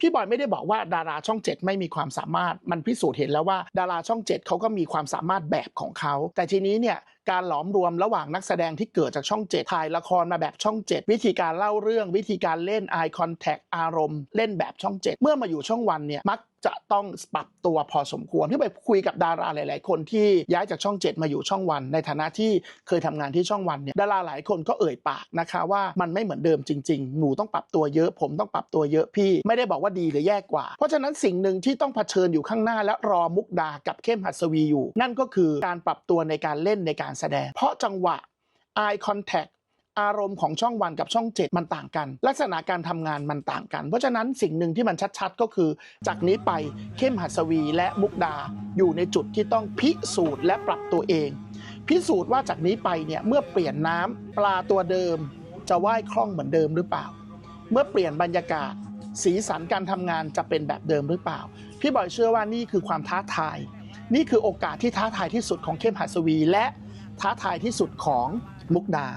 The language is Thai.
พี่บอยไม่ได้บอกว่าดาราช่องเจ็ดไม่มีความสามารถมันพิสูจน์เห็นแล้วว่าดาราช่องเจ็ดเขาก็มีความสามารถแบบของเขาแต่ทีนี้เนี่ยการหลอมรวมระหว่างนักแสดงที่เกิดจากช่องเจ็ดถ่ายละครมาแบบช่องเจ็ดวิธีการเล่าเรื่องวิธีการเล่น eye contact อารมณ์ เล่นแบบช่องเจ็ดเมื่อมาอยู่ช่องวันเนี่ยมักจะต้องปรับตัวพอสมควรพี่ไปคุยกับดาราหลาย ๆ คนที่ย้ายจากช่องเจ็ดมาอยู่ช่องวัน ในฐานะที่เคยทำงานที่ช่องวันเนี่ยดาราหลายคนก็เอ่ยปากนะคะว่ามันไม่เหมือนเดิมจริง ๆ หนูต้องปรับตัวเยอะ ผมต้องปรับตัวเยอะพี่ ไม่ได้บอกว่าดีหรือแย่กว่า เพราะฉะนั้นสิ่งหนึ่งที่ต้องเผชิญอยู่ข้างหน้าและรอมุกดากับเข้มหัสวีอยู่ นั่นก็คือการปรับตัวในการเล่นในการแสดง เพราะจังหวะ eye contact อารมณ์ของช่องวันกับช่อง7มันต่างกัน ลักษณะการทำงานมันต่างกัน เพราะฉะนั้นสิ่งหนึ่งที่มันชัดๆ ก็คือ จากนี้ไปเข้มหัสวีและมุกดาอยู่ในจุดที่ต้องพิสูจน์และปรับตัวเอง พิสูจน์ว่าจากนี้ไปเนี่ยเมื่อเปลี่ยนน้ำปลาตัวเดิม จะว่ายคล่องเหมือนเดิมหรือเปล่า เมื่อเปลี่ยนบรรยากาศ สีสันการทำงานจะเป็นแบบเดิมหรือเปล่า พี่บอยเชื่อว่านี่คือความท้าทาย นี่คือโอกาสที่ท้าทายที่สุดของเข้มหัสวีและ ท้าทายที่สุดของมุกดา